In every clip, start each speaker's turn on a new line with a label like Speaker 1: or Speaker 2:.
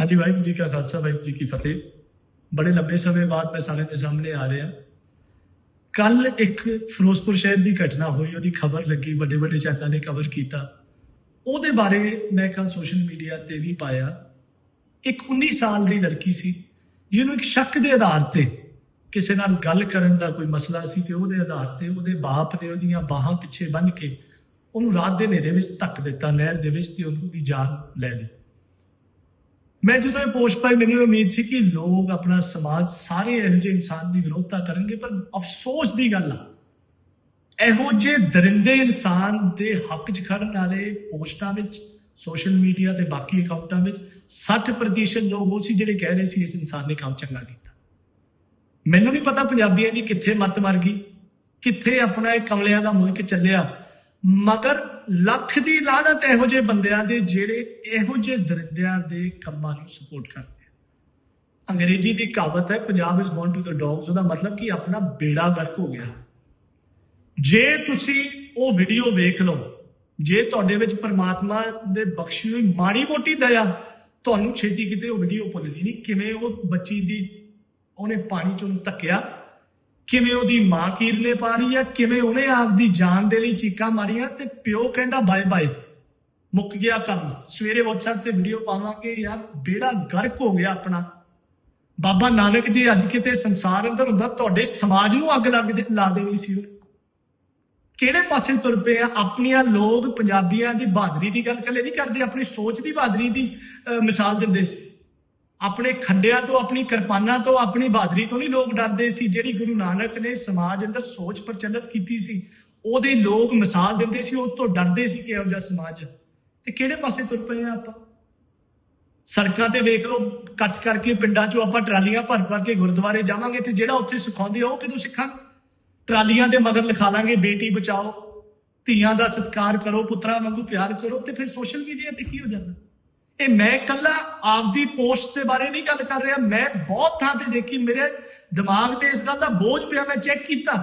Speaker 1: ਹਾਂਜੀ, ਵਾਹਿਗੁਰੂ ਜੀ ਕਾ ਖਾਲਸਾ, ਵਾਹਿਗੁਰੂ ਜੀ ਕੀ ਫਤਿਹ। ਬੜੇ ਲੰਬੇ ਸਮੇਂ ਬਾਅਦ ਮੈਂ ਸਾਰੇ ਦੇ ਸਾਹਮਣੇ ਆ ਰਿਹਾ। ਕੱਲ ਇੱਕ ਫਿਰੋਜ਼ਪੁਰ ਸ਼ਹਿਰ ਦੀ ਘਟਨਾ ਹੋਈ, ਉਹਦੀ ਖਬਰ ਲੱਗੀ ਵੱਡੇ ਵੱਡੇ ਚੈਨਲਾਂ ਨੇ ਕਵਰ ਕੀਤਾ। ਉਹਦੇ ਬਾਰੇ ਮੈਂ ਕੱਲ ਸੋਸ਼ਲ ਮੀਡੀਆ ਤੇ ਵੀ ਪਾਇਆ। ਇੱਕ 19 ਸਾਲ ਦੀ ਲੜਕੀ ਸੀ, ਜਿਹਨੂੰ ਇੱਕ ਸ਼ੱਕ ਦੇ ਆਧਾਰ ਤੇ ਕਿਸੇ ਨਾਲ ਗੱਲ ਕਰਨ ਦਾ ਕੋਈ ਮਸਲਾ ਸੀ ਤੇ ਉਹਦੇ ਆਧਾਰ ਤੇ ਉਹਦੇ ਬਾਪ ਨੇ ਉਹਦੀਆਂ ਬਾਹਾਂ ਪਿੱਛੇ ਬੰਨ੍ਹ ਕੇ ਉਹਨੂੰ ਰਾਤ ਦੇ ਹਨੇਰੇ ਵਿੱਚ ਧੱਕ ਦਿੱਤਾ, ਨਹਿਰ ਦੇ ਵਿੱਚ ਤੇ ਉਹਨੂੰ ਦੀ ਜਾਨ ਲੈ ਲਈ। ਮੈਂ ਜਦੋਂ ਇਹ ਪੋਸਟ ਪਾਈ, ਮੈਨੂੰ ਉਮੀਦ ਸੀ ਕਿ ਲੋਕ ਆਪਣਾ ਸਮਾਜ ਸਾਰੇ ਇਹੋ ਜਿਹੇ ਇਨਸਾਨ ਦੀ ਵਿਰੋਧਤਾ ਕਰਨਗੇ, ਪਰ ਅਫਸੋਸ ਦੀ ਗੱਲ ਆ, ਇਹੋ ਜਿਹੇ ਦਰਿੰਦੇ ਇਨਸਾਨ ਦੇ ਹੱਕ 'ਚ ਖੜਨ ਵਾਲੇ ਪੋਸਟਾਂ ਵਿੱਚ, ਸੋਸ਼ਲ ਮੀਡੀਆ ਤੇ ਬਾਕੀ ਅਕਾਊਂਟਾਂ ਵਿੱਚ 60% ਲੋਕ ਉਹ ਸੀ ਜਿਹੜੇ ਕਹਿ ਰਹੇ ਸੀ ਇਸ ਇਨਸਾਨ ਨੇ ਕੰਮ ਚੰਗਾ ਕੀਤਾ। ਮੈਨੂੰ ਨਹੀਂ ਪਤਾ ਪੰਜਾਬੀਆਂ ਦੀ ਕਿੱਥੇ ਮੱਤ ਮਰ ਗਈ, ਕਿੱਥੇ ਆਪਣਾ ਇਹ ਕਮਲਿਆਂ ਦਾ ਮੁਲਕ ਚੱਲਿਆ ਮਗਰ ਲੱਖ ਦੀ ਲਾਹਨਤ ਇਹੋ ਜਿਹੇ ਬੰਦਿਆਂ ਦੇ ਜਿਹੜੇ ਇਹੋ ਜਿਹੇ ਦਰਿੰਦਿਆਂ ਦੇ ਕੰਮਾਂ ਨੂੰ ਸਪੋਰਟ ਕਰਦੇ ਆ। ਅੰਗਰੇਜ਼ੀ ਦੀ ਕਹਾਵਤ ਹੈ, Punjab is born to the dogs ਉਹਦਾ ਮਤਲਬ ਕਿ ਆਪਣਾ ਬੇੜਾ ਗਰਕ ਹੋ ਗਿਆ। ਜੇ ਤੁਸੀਂ ਉਹ ਵੀਡੀਓ ਵੇਖ ਲਓ, ਜੇ ਤੁਹਾਡੇ ਵਿੱਚ ਪਰਮਾਤਮਾ ਦੇ ਬਖਸ਼ੀ ਹੋਈ ਮਾੜੀ ਮੋਟੀ ਦਇਆ, ਤੁਹਾਨੂੰ ਛੇਤੀ ਕਿਤੇ ਉਹ ਵੀਡੀਓ ਭੁੱਲਣੀ ਨਹੀਂ। ਕਿਵੇਂ ਉਹ ਬੱਚੀ ਦੀ ਉਹਨੇ ਪਾਣੀ ਚੋਂ ਧੱਕਿਆ ਕਿਵੇਂ ਉਹਦੀ ਮਾਂ ਕੀਰਲੇ ਪਾ ਰਹੀ ਆ ਕਿਵੇਂ ਉਹਨੇ ਆਪਦੀ ਜਾਨ ਦੇ ਲਈ ਚੀਕਾਂ ਮਾਰੀਆਂ ਤੇ ਪਿਓ ਕਹਿੰਦਾ ਬਾਏ ਬਾਏ ਮੁੱਕ ਗਿਆ ਕੰਮ। ਸਵੇਰੇ WhatsApp ਤੇ ਵੀਡੀਓ ਪਾਵਾਂਗੇ ਯਾਰ ਬੇੜਾ ਗਰਕ ਹੋ ਗਿਆ ਆਪਣਾ। ਬਾਬਾ ਨਾਨਕ ਜੀ ਅੱਜ ਕਿਤੇ ਸੰਸਾਰ ਅੰਦਰ ਹੁੰਦਾ ਤੁਹਾਡੇ ਸਮਾਜ ਨੂੰ ਅੱਗ ਲੱਗ ਦੇ- ਲਾ ਦੇਣੀ ਸੀ ਉਹ। ਕਿਹੜੇ ਪਾਸੇ ਤੁਰ ਪਏ ਆ? ਆਪਣੀਆਂ ਲੋਕ ਪੰਜਾਬੀਆਂ ਦੀ ਬਹਾਦਰੀ ਦੀ ਗੱਲ ਕੱਲੇ ਨਹੀਂ ਕਰਦੇ ਆਪਣੀ ਸੋਚ ਦੀ ਬਹਾਦਰੀ ਦੀ ਅਹ, ਮਿਸਾਲ ਦਿੰਦੇ ਸੀ। ਆਪਣੇ ਖੰਡਿਆਂ ਤੋਂ, ਆਪਣੀ ਕਿਰਪਾਨਾਂ ਤੋਂ, ਆਪਣੀ ਬਹਾਦਰੀ ਤੋਂ ਨਹੀਂ ਲੋਕ ਡਰਦੇ ਸੀ। ਜਿਹੜੀ ਗੁਰੂ ਨਾਨਕ ਨੇ ਸਮਾਜ ਅੰਦਰ ਸੋਚ ਪ੍ਰਚਲਿਤ ਕੀਤੀ ਸੀ, ਉਹਦੇ ਲੋਕ ਮਿਸਾਲ ਦਿੰਦੇ ਸੀ, ਉਹ ਤੋਂ ਡਰਦੇ ਸੀ ਕਿ ਇਹੋ ਜਿਹਾ ਸਮਾਜ ਤੇ ਕਿਹੜੇ ਪਾਸੇ ਤੁਰ ਪਏ ਆ ਆਪਾਂ? ਸੜਕਾਂ ਤੇ ਵੇਖ ਲਓ, ਕੱਟ ਕਰਕੇ ਪਿੰਡਾਂ 'ਚੋਂ ਆਪਾਂ ਟਰਾਲੀਆਂ ਭਰ ਭਰ ਕੇ ਗੁਰਦੁਆਰੇ ਜਾਵਾਂਗੇ ਤੇ ਜਿਹੜਾ ਉੱਥੇ ਸਿਖਾਉਂਦੇ ਆ, ਉਹ ਕਿਦੋਂ ਸਿੱਖਾਂਗੇ? ਟਰਾਲੀਆਂ ਦੇ ਮਗਰ ਲਿਖਾ ਲਾਂਗੇ, ਬੇਟੀ ਬਚਾਓ, ਧੀਆਂ ਦਾ ਸਤਿਕਾਰ ਕਰੋ, ਪੁੱਤਰਾਂ ਵਾਂਗੂ ਪਿਆਰ ਕਰੋ ਤੇ ਫਿਰ ਸੋਸ਼ਲ ਮੀਡੀਆ ਤੇ ਕੀ ਹੋ ਜਾਂਦਾ? ਇਹ ਮੈਂ ਕੱਲਾ ਆਪਦੀ ਪੋਸਟ ਦੇ ਬਾਰੇ ਨਹੀਂ ਗੱਲ ਕਰ ਰਿਹਾ। ਮੈਂ ਬਹੁਤ ਥਾਂ ਤੇ ਦੇਖੀ, ਮੇਰੇ ਦਿਮਾਗ ਤੇ ਇਸ ਗੱਲ ਦਾ ਬੋਝ ਪਿਆ, ਮੈਂ ਚੈੱਕ ਕੀਤਾ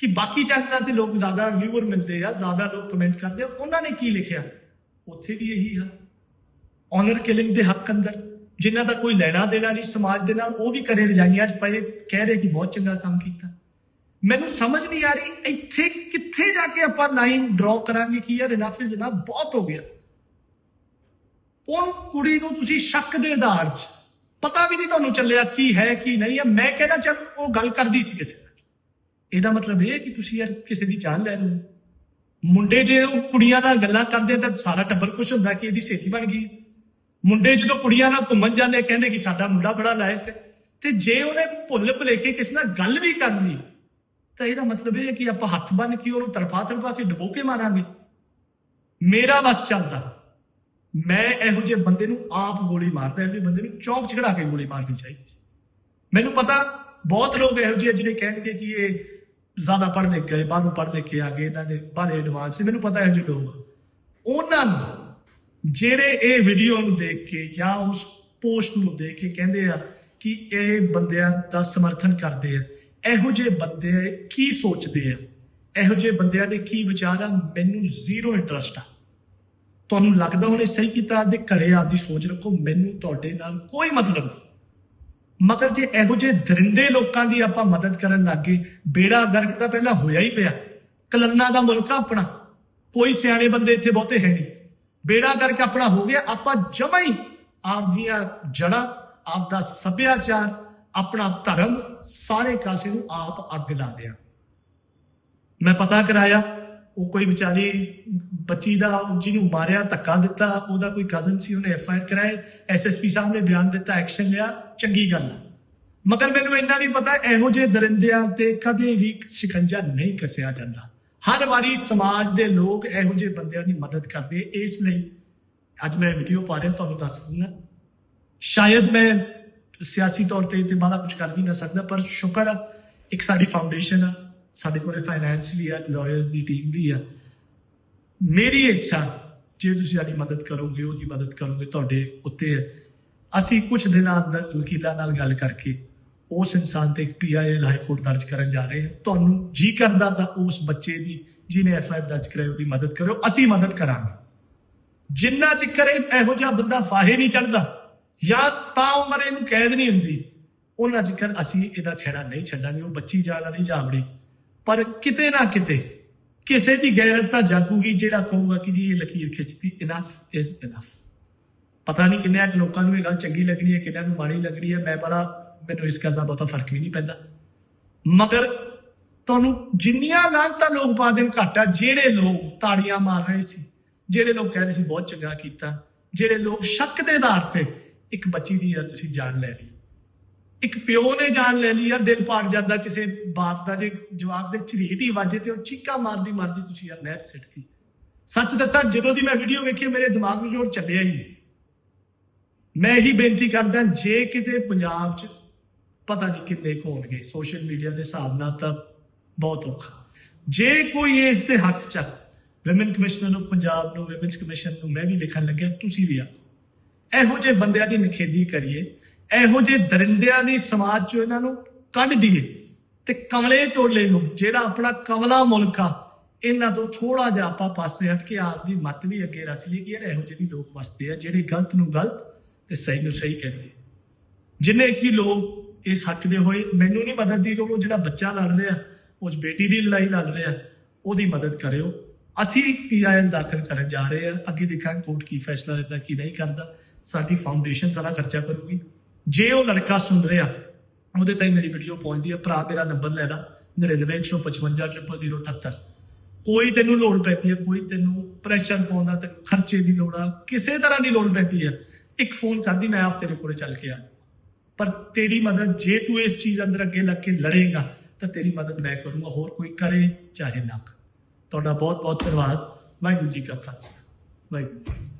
Speaker 1: ਕਿ ਬਾਕੀ ਚੈਨਲਾਂ ਤੇ ਲੋਕ ਜ਼ਿਆਦਾ ਵਿਊਅਰ ਮਿਲਦੇ ਆ, ਜ਼ਿਆਦਾ ਲੋਕ ਕਮੈਂਟ ਕਰਦੇ ਆ। ਉਹਨਾਂ ਨੇ ਕੀ ਲਿਖਿਆ? ਉੱਥੇ ਵੀ ਇਹੀ ਹੈ ਆਨਰ ਕਿਲਿੰਗ ਦੇ ਹੱਕ ਅੰਦਰ, ਜਿਨ੍ਹਾਂ ਦਾ ਕੋਈ ਲੈਣਾ ਦੇਣਾ ਨਹੀਂ, ਸਮਾਜ ਦੇ ਨਾਲ ਉਹ ਵੀ ਕਰੇ ਰਜਾਈਆਂ 'ਚ ਪਏ, ਕਹਿ ਰਹੇ ਕਿ ਬਹੁਤ ਚੰਗਾ ਕੰਮ ਕੀਤਾ। ਮੈਨੂੰ ਸਮਝ ਨਹੀਂ ਆ ਰਹੀ, ਇੱਥੇ ਕਿੱਥੇ ਜਾ ਕੇ ਆਪਾਂ ਲਾਈਨ ਡਰਾ ਕਰਾਂਗੇ ਕਿ ਯਾਰ ਇਨਫ ਇਜ਼ ਇਨਫ ਬਹੁਤ ਹੋ ਗਿਆ। ਉਹ ਕੁੜੀ ਨੂੰ ਤੁਸੀਂ ਸ਼ੱਕ ਦੇ ਆਧਾਰ 'ਚ? ਪਤਾ ਵੀ ਨਹੀਂ ਤੁਹਾਨੂੰ ਚੱਲਿਆ ਕੀ ਹੈ, ਕੀ ਨਹੀਂ ਹੈ। ਮੈਂ ਕਹਿੰਦਾ ਚੱਲ, ਉਹ ਗੱਲ ਕਰਦੀ ਸੀ ਕਿਸੇ ਨਾਲ। ਇਹਦਾ ਮਤਲਬ ਇਹ ਹੈ ਕਿ ਤੁਸੀਂ ਯਾਰ ਕਿਸੇ ਦੀ ਜਾਨ ਲੈ ਲਓ। ਮੁੰਡੇ ਜੇ ਉਹ ਕੁੜੀਆਂ ਨਾਲ ਗੱਲਾਂ ਕਰਦੇ ਤਾਂ ਸਾਰਾ ਟੱਬਰ ਖੁਸ਼ ਹੁੰਦਾ ਕਿ ਇਹਦੀ ਸਹੇਲੀ ਬਣ ਗਈ। ਮੁੰਡੇ ਜਦੋਂ ਕੁੜੀਆਂ ਨਾਲ ਘੁੰਮਣ ਜਾਂਦੇ ਕਹਿੰਦੇ ਕਿ ਸਾਡਾ ਮੁੰਡਾ ਬੜਾ ਲਾਇਕ ਹੈ। ਤੇ ਜੇ ਉਹਨੇ ਭੁੱਲ ਭੁਲੇਖੇ ਕਿਸੇ ਨਾਲ ਗੱਲ ਵੀ ਕਰਨੀ, ਤਾਂ ਇਹਦਾ ਮਤਲਬ ਇਹ ਹੈ ਕਿ ਆਪਾਂ ਹੱਥ ਬੰਨ ਕੇ ਉਹਨੂੰ ਤੜਫਾ ਤੜਫਾ ਕੇ ਡੁਬੋ ਕੇ ਮਾਰਾਂਗੇ। ਮੇਰਾ ਬਸ ਚੱਲਦਾ। ਮੈਂ ਇਹੋ ਜਿਹੇ ਬੰਦੇ ਨੂੰ ਆਪ ਗੋਲੀ ਮਾਰਦਾ ਇਹੋ ਜਿਹੇ ਬੰਦੇ ਨੂੰ ਚੌਂਕ 'ਚ ਕੇ ਗੋਲੀ ਮਾਰਨੀ ਚਾਹੀਦੀ ਸੀ। ਮੈਨੂੰ ਪਤਾ ਬਹੁਤ ਲੋਕ ਇਹੋ ਜਿਹੇ ਆ ਜਿਹੜੇ ਕਹਿਣਗੇ ਕਿ ਇਹ ਜ਼ਿਆਦਾ ਪੜ੍ਹ ਗਏ, ਬਾਹਰੋਂ ਪੜ੍ਹ ਕੇ ਆ ਗਏ, ਇਹਨਾਂ ਦੇ ਬਾਰੇ ਐਡਵਾਂਸ ਸੀ। ਮੈਨੂੰ ਪਤਾ ਇਹੋ ਜਿਹੇ ਲੋਕ ਆ। ਉਹਨਾਂ ਨੂੰ ਜਿਹੜੇ ਇਹ ਵੀਡੀਓ ਨੂੰ ਦੇਖ ਕੇ ਜਾਂ ਉਸ ਪੋਸਟ ਨੂੰ ਦੇਖ ਕੇ ਕਹਿੰਦੇ ਆ ਕਿ ਇਹ ਬੰਦਿਆਂ ਦਾ ਸਮਰਥਨ ਕਰਦੇ ਆ, ਇਹੋ ਜਿਹੇ ਬੰਦੇ ਕੀ ਸੋਚਦੇ ਆ? ਇਹੋ ਜਿਹੇ ਬੰਦਿਆਂ ਦੇ ਕੀ ਵਿਚਾਰ? ਆ ਮੈਨੂੰ ਜ਼ੀਰੋ ਇੰਟਰਸਟ ਆ। ਤੁਹਾਨੂੰ ਲੱਗਦਾ ਉਹਨੇ ਸਹੀ ਕੀਤਾ? ਆਪਦੇ ਘਰੇ ਆਪਦੀ ਸੋਚ ਰੱਖੋ, ਮੈਨੂੰ ਤੁਹਾਡੇ ਨਾਲ ਕੋਈ ਮਤਲਬ ਨਹੀਂ। ਮਗਰ ਜੇ ਇਹੋ ਜਿਹੇ ਦਰਿੰਦੇ ਲੋਕਾਂ ਦੀ ਆਪਾਂ ਮਦਦ ਕਰਨ ਲੱਗੇ, ਬੇੜਾ ਗਰਕ ਤਾਂ ਪਹਿਲਾਂ ਹੋਇਆ ਹੀ ਪਿਆ। ਕਲੰਨਾ ਦਾ ਮੁਲਕ ਆਪਣਾ। ਕੋਈ ਸਿਆਣੇ ਬੰਦੇ ਇੱਥੇ ਬਹੁਤੇ ਹੈ ਨਹੀਂ। ਬੇੜਾ ਗਰਕ ਆਪਣਾ ਹੋ ਗਿਆ, ਆਪਾਂ ਜਮਾਂ ਹੀ ਆਪਦੀਆਂ ਜੜਾਂ, ਆਪਦਾ ਸੱਭਿਆਚਾਰ, ਆਪਣਾ ਧਰਮ ਸਾਰੇ ਕਾਸੇ ਨੂੰ ਆਪ ਅੱਗ ਲਾ ਦਿਆ। ਮੈਂ ਪਤਾ ਕਰਾਇਆ, ਉਹ ਕੋਈ ਵਿਚਾਰੀ ਬੱਚੀ ਦਾ, ਜਿਹਨੂੰ ਮਾਰਿਆ, ਧੱਕਾ ਦਿੱਤਾ, ਉਹਦਾ ਕੋਈ ਕਜ਼ਨ ਸੀ, ਉਹਨੇ ਐਫ ਆਈ ਆਰ ਕਰਾਏ ਐਸਐਸਪੀ ਸਾਹਿਬ ਨੇ ਬਿਆਨ ਦਿੱਤਾ ਐਕਸ਼ਨ ਲਿਆ, ਚੰਗੀ ਗੱਲ ਆ। ਮਗਰ ਮੈਨੂੰ ਇੰਨਾ ਨਹੀਂ ਪਤਾ ਇਹੋ ਜਿਹੇ ਦਰਿੰਦਿਆਂ ਤੇ ਕਦੇ ਵੀ ਸ਼ਿਕੰਜਾ ਨਹੀਂ ਕਸਿਆ ਜਾਂਦਾ। ਹਰ ਵਾਰੀ ਸਮਾਜ ਦੇ ਲੋਕ ਇਹੋ ਜਿਹੇ ਬੰਦਿਆਂ ਦੀ ਮਦਦ ਕਰਦੇ, ਇਸ ਲਈ ਅੱਜ ਮੈਂ ਵੀਡੀਓ ਪਾ ਰਿਹਾ, ਤੁਹਾਨੂੰ ਦੱਸ ਦਿੰਦਾ। ਸ਼ਾਇਦ ਮੈਂ ਸਿਆਸੀ ਤੌਰ ਤੇ ਤੇ ਬਾਲਾ ਕੁਝ ਕਰ ਵੀ ਨਾ ਸਕਦਾ, ਪਰ ਸ਼ੁਕਰ ਆ, ਇੱਕ ਸਾਡੀ ਫਾਊਂਡੇਸ਼ਨ ਆ, ਸਾਡੇ ਕੋਲ ਫਾਈਨੈਂਸ ਵੀ ਆ ਲਾਇਰਸ ਦੀ ਟੀਮ ਵੀ ਆ। ਮੇਰੀ ਇੱਛਾ, ਜੇ ਤੁਸੀਂ ਸਾਡੀ ਮਦਦ ਕਰੋਗੇ, ਉਹਦੀ ਮਦਦ ਕਰੋਗੇ, ਤੁਹਾਡੇ ਉੱਤੇ ਹੈ। ਅਸੀਂ ਕੁਝ ਦਿਨਾਂ ਅੰਦਰ ਵਕੀਲਾਂ ਨਾਲ ਗੱਲ ਕਰਕੇ ਉਸ ਇਨਸਾਨ ਤੇ ਇੱਕ ਪੀਆਈਐਲ ਹਾਈ ਕੋਰਟ ਦਰਜ ਕਰਨ ਜਾ ਰਹੇ ਹਾਂ। ਤੁਹਾਨੂੰ ਜੀ ਕਰਦਾ ਤਾਂ ਉਸ ਬੱਚੇ ਦੀ, ਜਿਹਨੇ ਐਫਆਈਆਰ ਦਰਜ ਕਰਾਈ, ਉਹਦੀ ਮਦਦ ਕਰਿਓ। ਅਸੀਂ ਮਦਦ ਕਰਾਂਗੇ। ਜਿੰਨਾ ਚਿਰ ਇਹ ਇਹੋ ਜਿਹਾ ਬੰਦਾ ਫਾਹੇ ਨਹੀਂ ਚੜਦਾ ਜਾਂ ਤਾਂ ਉਮਰ ਇਹਨੂੰ ਕੈਦ ਨਹੀਂ ਹੁੰਦੀ, ਉਹਨਾਂ ਚਿਕਰ ਅਸੀਂ ਇਹਦਾ ਖੇੜਾ ਨਹੀਂ ਛੱਡਾਂਗੇ। ਉਹ ਬੱਚੀ ਜਾਨ ਵਾਲੀ ਜਾਮੜੀ ਪਰ ਕਿਤੇ ਨਾ ਕਿਤੇ ਕਿਸੇ ਦੀ ਗੈਰਤ ਤਾਂ ਜਾਗੂਗੀ, ਜਿਹੜਾ ਕਹੂਗਾ ਕਿ ਜੀ ਇਹ ਲਕੀਰ ਖਿੱਚਦੀ ਇਨਫ ਇਜ਼ ਇਨਫ ਪਤਾ ਨਹੀਂ ਕਿੰਨੇ ਲੋਕਾਂ ਨੂੰ ਇਹ ਗੱਲ ਚੰਗੀ ਲੱਗਣੀ ਹੈ, ਕਿੰਨਿਆਂ ਨੂੰ ਮਾੜੀ ਲੱਗਣੀ ਹੈ, ਮੈਂ ਬੜਾ ਮੈਨੂੰ ਇਸ ਗੱਲ ਦਾ ਬਹੁਤਾ ਫ਼ਰਕ ਵੀ ਨਹੀਂ ਪੈਂਦਾ। ਮਗਰ ਤੁਹਾਨੂੰ ਜਿੰਨੀਆਂ ਲਾਂਤਾਂ ਲੋਕ ਪਾ ਦੇਣ ਘਾਟਾ ਜਿਹੜੇ ਲੋਕ ਤਾੜੀਆਂ ਮਾਰ ਰਹੇ ਸੀ, ਜਿਹੜੇ ਲੋਕ ਕਹਿ ਰਹੇ ਸੀ ਬਹੁਤ ਚੰਗਾ ਕੀਤਾ, ਜਿਹੜੇ ਲੋਕ ਸ਼ੱਕ ਦੇ ਆਧਾਰ ਤੇ ਇੱਕ ਬੱਚੀ ਦੀ ਯਾਰ ਤੁਸੀਂ ਜਾਨ ਲੈ ਲਈ। ਇੱਕ ਪਿਓ ਨੇ ਜਾਨ ਲੈ ਲਈ, ਯਾਰ ਦਿਲ ਪਾੜ ਜਾਂਦਾ ਕਿਸੇ ਬਾਪ ਦਾ, ਜੇ ਜਵਾਬ ਦੇ ਝਰੀਟ ਹੀ ਵੱਜੇ ਤੇ ਉਹ ਚੀਕਾ ਮਾਰਦੀ ਮਾਰਦੀ ਤੁਸੀਂ ਯਾਰ ਨਹਿਰ ਸਿੱਟਦੀ ਸੱਚ ਦੱਸਾਂ, ਜਦੋਂ ਦੀ ਮੈਂ ਵੀਡੀਓ ਵੇਖੀ, ਮੇਰੇ ਦਿਮਾਗ ਨੂੰ ਜੋਰ ਚੱਲਿਆ ਹੀ ਮੈਂ ਇਹੀ ਬੇਨਤੀ ਕਰਦਾ, ਜੇ ਕਿਤੇ ਪੰਜਾਬ 'ਚ ਪਤਾ ਨਹੀਂ ਕਿੰਨੇ ਕੁ ਹੋਣਗੇ ਸੋਸ਼ਲ ਮੀਡੀਆ ਦੇ ਹਿਸਾਬ ਨਾਲ ਤਾਂ ਬਹੁਤ ਔਖਾ। ਜੇ ਕੋਈ ਇਸ ਦੇ ਹੱਕ 'ਚ ਵਿਮਨ ਕਮਿਸ਼ਨਰ ਆਫ ਪੰਜਾਬ ਨੂੰ ਵਿਮਨਸ ਕਮਿਸ਼ਨ ਨੂੰ ਮੈਂ ਵੀ ਲਿਖਣ ਲੱਗਿਆ, ਤੁਸੀਂ ਵੀ ਆ ਇਹੋ ਜਿਹੇ ਬੰਦਿਆਂ ਦੀ ਨਿਖੇਧੀ ਕਰੀਏ ਇਹੋ ਜਿਹੇ ਦਰਿੰਦਿਆਂ ਦੀ ਸਮਾਜ 'ਚੋਂ ਇਹਨਾਂ ਨੂੰ ਕੱਢ ਦਈਏ ਤੇ ਕਮਲੇ ਟੋਲੇ ਨੂੰ, ਜਿਹੜਾ ਆਪਣਾ ਕਮਲਾ ਮੁਲਕ ਆ, ਇਹਨਾਂ ਤੋਂ ਥੋੜਾ ਜਿਹਾ ਆਪਾਂ ਪਾਸੇ ਹਟ ਕੇ ਆਪ ਦੀ ਮੱਤ ਵੀ ਅੱਗੇ ਰੱਖ ਲਈ ਕਿ ਯਾਰ ਇਹੋ ਜਿਹੇ ਵੀ ਲੋਕ ਵਸਦੇ ਆ ਜਿਹੜੇ ਗਲਤ ਨੂੰ ਗਲਤ ਤੇ ਸਹੀ ਨੂੰ ਸਹੀ ਕਹਿੰਦੇ ਜਿੰਨੇ ਵੀ ਲੋਕ ਇਸ ਹੱਕ ਦੇ ਹੋਏ, ਮੈਨੂੰ ਨਹੀਂ ਮਦਦ ਦੀ ਲੋੜ, ਉਹ ਜਿਹੜਾ ਬੱਚਾ ਲੜ ਰਿਹਾ ਉਸ ਬੇਟੀ ਦੀ ਲੜਾਈ ਲੜ ਰਿਹਾ, ਉਹਦੀ ਮਦਦ ਕਰਿਓ। ਅਸੀਂ ਪੀਆਈਐਲ ਦਾਖਲ ਕਰਨ ਜਾ ਰਹੇ ਹਾਂ ਅੱਗੇ ਦੇਖਾਂਗੇ ਕੋਰਟ ਕੀ ਫੈਸਲਾ ਲੈਂਦਾ, ਕੀ ਨਹੀਂ ਕਰਦਾ। ਸਾਡੀ ਫਾਊਂਡੇਸ਼ਨ ਸਾਰਾ ਖਰਚਾ ਕਰੂਗੀ। ਜੇ ਉਹ ਲੜਕਾ ਸੁਣ ਰਿਹਾ, ਉਹਦੇ ਤਾਈਂ ਮੇਰੀ ਵੀਡੀਓ ਪਹੁੰਚਦੀ ਹੈ, ਭਰਾ ਮੇਰਾ ਨੰਬਰ ਲੈ ਲਾ 9915500078 ਕੋਈ ਤੈਨੂੰ ਲੋੜ ਪੈਂਦੀ ਹੈ, ਕੋਈ ਤੈਨੂੰ ਪ੍ਰੈਸ਼ਰ ਪਾਉਂਦਾ ਤੇ ਖਰਚੇ ਦੀ ਲੋੜ ਆ, ਕਿਸੇ ਤਰ੍ਹਾਂ ਦੀ ਲੋੜ ਪੈਂਦੀ ਹੈ। ਇੱਕ ਫੋਨ ਕਰਦੀ, ਮੈਂ ਆਪ ਤੇਰੇ ਕੋਲੇ ਚੱਲ ਕੇ ਆ। ਪਰ ਤੇਰੀ ਮਦਦ, ਜੇ ਤੂੰ ਇਸ ਚੀਜ਼ ਅੰਦਰ ਅੱਗੇ ਲੱਗ ਕੇ ਲੜੇਗਾ, ਤਾਂ ਤੇਰੀ ਮਦਦ ਮੈਂ ਕਰੂੰਗਾ, ਹੋਰ ਕੋਈ ਕਰੇ ਚਾਹੇ ਨਾ ਕਰੇ। ਤੁਹਾਡਾ ਬਹੁਤ ਬਹੁਤ ਧੰਨਵਾਦ। ਵਾਹਿਗੁਰੂ ਜੀ ਕਾ ਖਾਲਸਾ। ਵਾਹਿਗੁਰੂ